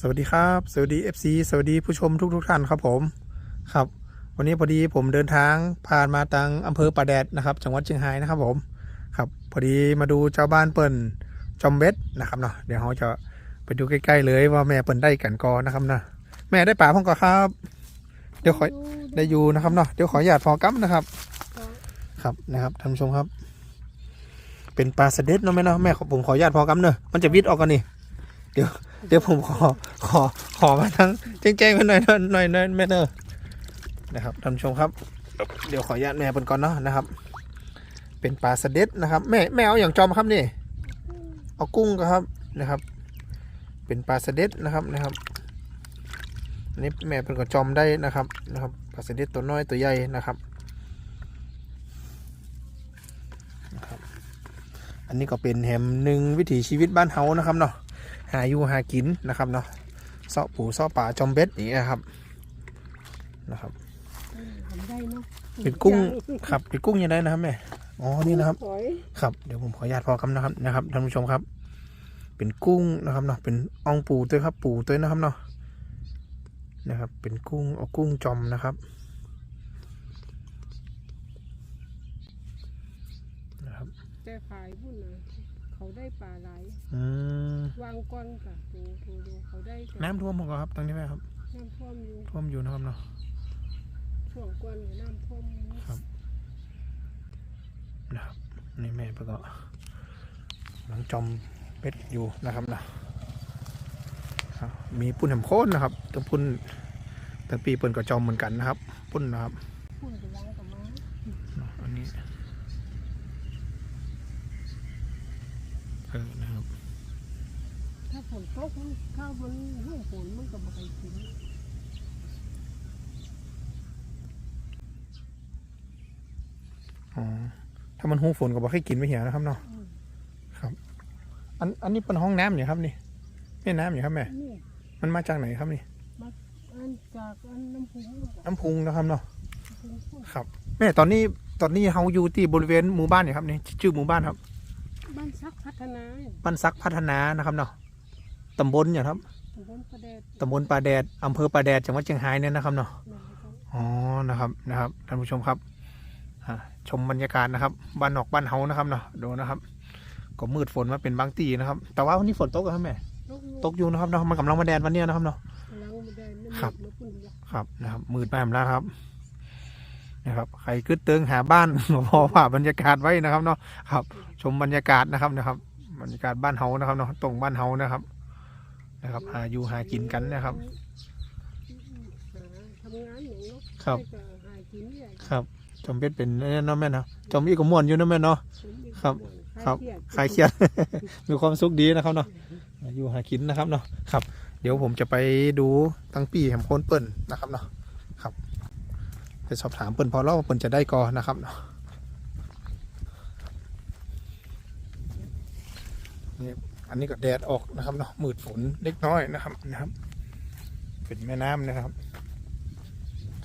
สวัสดีครับ สวัสดี FC สวัสดีผู้ชมทุกทท่านครับผมครับ วันนี้พอดีผมเดินทางผ่านมาทางอำเภอป่าแดดนะครับ จังหวัดเชียงรายนะครับผมครับพอดีมาดูเจ้าบ้านเปิ่นจอมเบ็ดนะครับเนาะเดี๋ยวเราจะไปดูใกล้ๆเลยว่าแม่เปิ่นได้กันกอนะครับนะแม่ได้ป่าพ่องก่อครับ เดี๋ยวขอได้อยู่นะครับเนาะเดี๋ยวขออนุญาตพอกั๊มนะครับ ครับนะครับท่านผู้ชมครับ เป็นปลาสะเด็ดเนาะแม่เนาะแม่ผมขออนุญาตพอกั๊มเนอะมันจะวิดออกกันนี่เดี๋ยวเดี๋ยวผมขอขอขอมาทั้งแจ้งๆมาหน่อยหน่อยหน่อยหน่อยแม่เนอะนะครับท่านผู้ชมครับ เดี๋ยวขออนุญาตแม่เป็นก่อนเนาะนะครับ เป็นปลาสะเด็ดนะครับ แม่แม่เอาอย่างจอมครับนี่ เอากุ้งครับนะครับ เป็นปลาสะเด็ดนะครับนะครับอันนี้แม่เป็นก็จอมได้นะครับนะครับปลาสะเด็ดตัวน้อยตัวใหญ่นะครับนะครับ อันนี้ก็เป็นแหมหนึ่งวิถีชีวิตบ้านเฮานะครับเนาะ หาอยู่หากินนะครับเนาะเสาะปูเสาะป่าจอมเบ็ดอย่างเงี้ยครับนะครับทำได้เนาะเป็นกุ้งครับเป็นกุ้งยังไงนะครับแม่อ๋อนี่นะครับหอยครับเดี๋ยวผมขออนุญาตพอคำนะครับนะครับท่านผู้ชมครับ เป็นกุ้งนะครับเนาะเป็นอ่องปูตัวครับ ปูตัวนะครับเนาะนะครับ เป็นกุ้งเอากุ้งจอมนะครับนะครับแต่ขายพุ่นนะ เขาได้ปลาไหลอืมวางก้อนกับดูดูดูเขาได้จ้ะน้ำท่วมผมก็ครับตรงนี้ไหมครับ น้ำท่วมอยู่ท่วมอยู่นะครับเนาะ ช่วงก้อนเนี่ยน้ำท่วมอยู่นะครับนี่แม่เพื่อก็หลังจอมเป็ดอยู่นะครับนะครับมีปุ่นแหมโค้นนะครับตัวปุ่นตั้งปีเปิ่นกับจอมเหมือนกันนะครับ ปุ่นนะครับ พุ่นไปวางกับม้า เนาะอันนี้เออนะครับ ถ้าฝนตกมันข้าวมันห้องฝนมันก็บ่ไปกินอ๋อถ้ามันหูฝนก็บอกให้กินไม่เหี่ยนะครับเนาะอืมครับ อันอันนี้เป็นห้องน้ำเนี่ยครับนี่แม่น้ำเนี่ยครับแม่นี่มันมาจากไหนครับนี่อันจากอันน้ำพุงอะน้ำพุงนะครับเนาะน้ำพุงพุ่นครับ แม่ตอนนี้ตอนนี้เฮาอยู่ที่บริเวณหมู่บ้านเนี่ยครับนี่ชื่อหมู่บ้านครับบ้านซัก พัฒนาบ้านซักพัฒนานะครับเนาะตำบลอย่างครับตำบลประเดดตำบลป่าแดดอำเภอป่าแดดจังหวัดเชียงรายเนี่ยนะครับเนาะนะครับอ๋อนะครับนะครับท่านผู้ชมครับอ่าชมบรรยากาศนะครับบ้านนอกบ้านเฮานะครับเนาะดูนะครับ ก็มืดฝนมาเป็นบางตีนะครับ แต่ว่าวันนี้ฝนตกเหรอครับแม่ตกตกอยู่นะครับเนาะมันกำลังมาแดดวันเนี้ยนะครับเนาะกำลังมาได้น้ำครับมาพุ่นละครับ นะครับมืดไปหมดแล้วครับ นะครับใครขึ้นเติงหาบ้านพอผ่าบรรยากาศไว้นะครับเนาะครับ ชมบรรยากาศนะครับนะครับบรรยากาศบ้านเฮานะครับเนาะตรงบ้านเฮานะครับ นะครับ หาอยู่หากินกันนะครับ ครับ ครับจอมเป็ดเป็นเนี่ยเนาะแม่เนาะจอมอีกก็ม่วนอยู่เนาะแม่เนาะครับ ครับคลายเครียดมีความสุขดีนะครับเนาะอยู่หากินนะครับเนาะครับ เดี๋ยวผมจะไปดูตั้งปีแหมโคนเปิ่นนะครับเนาะครับ ไปสอบถามเปิ่นพอเล่าเปิ่นจะได้กอนะครับเนาะนี่อันนี้ก็แดดออกนะครับเนาะมืดฝนเล็กน้อยนะครับนะครับ เป็นแม่น้ำนะครับ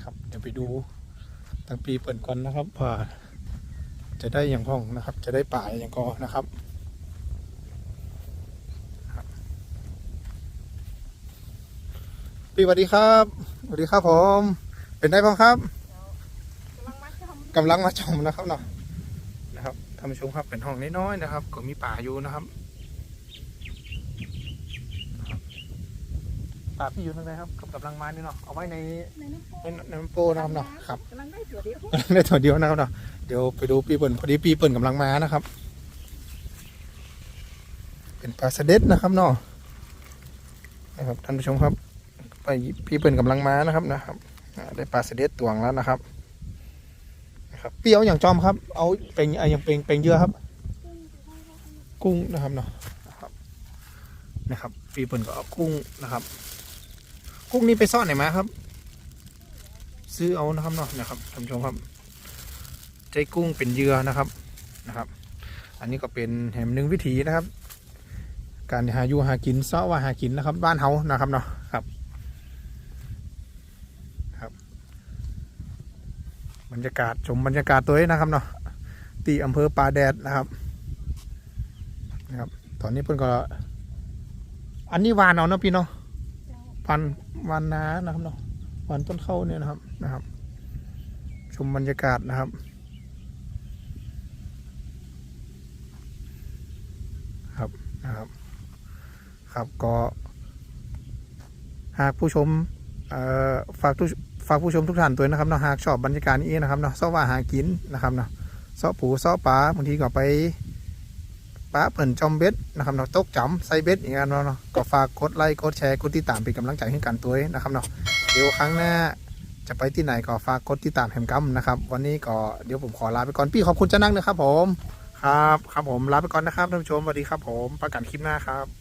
ครับเดี๋ยวไปดูตั้งปีเปิ่นก่อนนะครับเพื่อจะได้อย่างพ่องนะครับ จะได้ป่าอย่างกอนะครับครับปีสวัสดีครับสวัสดีครับผมเป็นได้บ้างครับ กำลังมาชมนะครับเนาะนะครับท่านผู้ชมครับเป็นห้องน้อยๆนะครับ ก็มีป่าอยู่นะครับนะครับป่าพี่อยู่ตรงไหนครับกำลังมานี่เนาะเอาไว้ในในน้ำพุในในน้ำโปนะครับเนาะครับกำลังได้เสือเดียวได้ตัวเดียวนะครับเนาะเดี๋ยวไปดูปีเปิ่นพอดีปีเปิ่นกำลังมานะครับ เป็นปลาสะเด็ดนะครับเนาะนะครับท่านผู้ชมครับไปปีเปิ่นกำลังมานะครับนะครับอ่าได้ปลาสะเด็ดตวงแล้วนะครับนะ ครับพี่เอาอย่างจอมครับ เอาเป็นเอาอย่างเป็นเป็นเยอะครับ กุ้งนะครับเนาะนะครับนะครับปีเปิ่นก็เอากุ้งนะครับ กุ้งนี่ไปซ่อนไหนมาครับ ซื้อเอานะครับเนาะนะครับท่านผู้ชมครับใจกุ้งเป็นเหยื่อนะครับนะครับ อันนี้ก็เป็นแหมหนึ่งวิถีนะครับ การหาอยู่หากินเสาะว่าหากินนะครับ บ้านเฮานะครับเนาะครับครับ บรรยากาศชมบรรยากาศตัวนี้นะครับเนาะตีอำเภอป่าแดดนะครับนะครับ ตอนนี้เพิ่นก็ อันนี้วานเอาเนาะพี่เนาะวันวันนานะครับเนาะวันต้นเข้าเนี่ยนะครับนะครับ ชมบรรยากาศนะครับครับนะครับ ครับก็ หากผู้ชมเอ่อฝากทุก ฝากผู้ชมทุกท่านตัวนะครับเนาะหากชอบบรรยากาศนี้นะครับเนาะเสว่าหากินนะครับเนาะเสาะปูเสาะปลาบางทีก็ไปปลาเปิ่นจอมเบ็ดนะครับเนาะตกจำใส่เบ็ดอย่างเงี้ยเนาะเนาะก็ฝากกดไลค์กดแชร์กดติดตามเป็นกำลังใจให้กันตัวเองนะครับเนาะเดี๋ยวครั้งหน้าจะไปที่ไหนก็ฝากกดติดตามแฮมกัมนะครับ วันนี้ก็เดี๋ยวผมขอลาไปก่อนพี่ขอบคุณเจ้านั่งนะครับผมครับครับผมลาไปก่อนนะครับท่านผู้ชมสวัสดีครับผมประกันคลิปหน้าครับ